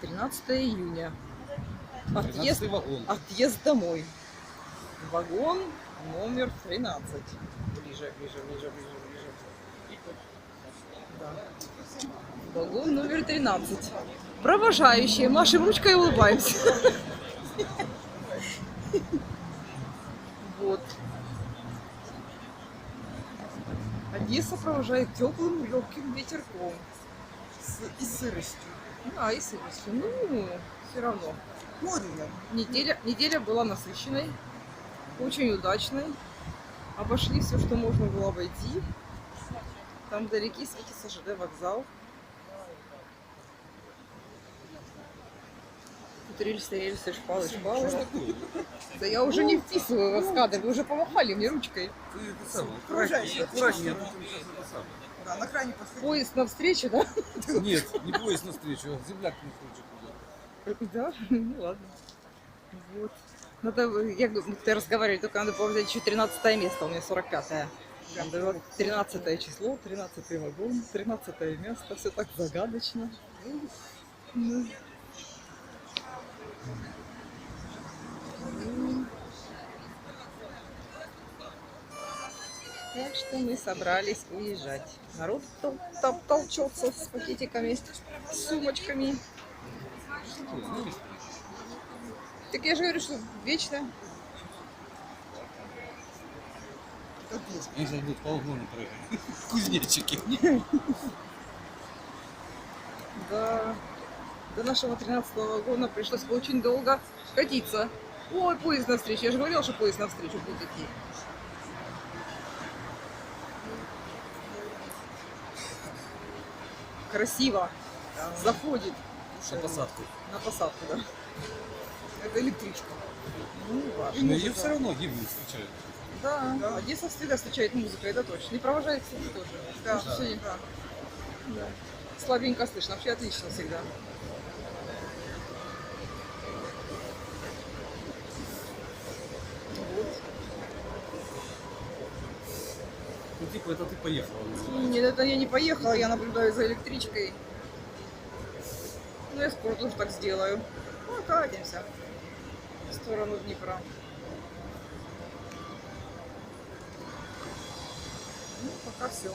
13 июня. Отъезд, 13 вагон. отъезд домой. Вагон номер 13. Ближе, ближе, ближе, ближе, ближе. Да. Вагон номер 13. Провожающие. Машем ручкой и улыбаемся. Вот. Одесса провожает теплым легким ветерком. И сыростью. А, и сыростью. Ну, все равно. Море. Неделя, неделя была насыщенной, очень удачной. Обошли все, что можно было обойти. Там вдалеке светится ЖД вокзал. Тут рельсы, рельсы, шпалы, шпалы. Что такое? Да я уже не вписываю вас в кадр, вы уже помахали мне ручкой. Ты это самое, аккуратнее, аккуратнее, а то ты сейчас это самое. Да, на крайне последний. Поезд навстречу, да? Нет, не поезд навстречу, а земляк не хочет. Да, ну ладно. Вот. Надо, я ты разговаривали, только надо было взять еще 13 место, у меня 45-е. Надо вот 13 число, 13 вагон, 13 место, все так загадочно. Ну. Так что мы собрались уезжать. Народ тол- тол- толчется с пакетиками, с сумочками. Так я же говорю, что вечно. Они сейчас будут по углу прыгать. Кузнечики. Да. До нашего 13 вагона пришлось бы очень долго катиться. Ой, поезд навстречу. Я же говорила, что поезд навстречу будет идти. Красиво. Заходит На посадку. на посадку, да. Это электричка. Ну, важно. Но ее все равно гимн встречают. Да, Да. Одесса всегда встречает музыкой, это точно. И провожает всех тоже. Да, сегодня да. Да. Слабенько слышно, вообще отлично всегда. Ну типа это ты поехала. Нет, это я не поехала, я наблюдаю за электричкой. Ну, я скоро тоже так сделаю. Ну, катимся в сторону Днепра. Ну, пока все.